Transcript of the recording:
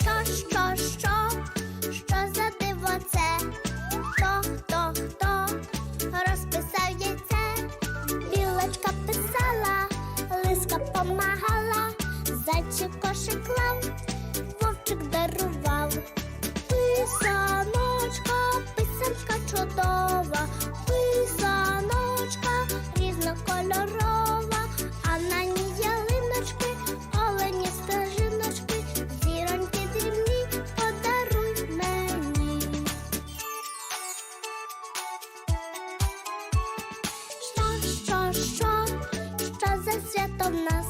Що, що, що, що за диво це? Хто, хто, хто розписав яйце? Білочка писала, лиска помагала, зайчик кошик клав, вовчик дарував. В нас?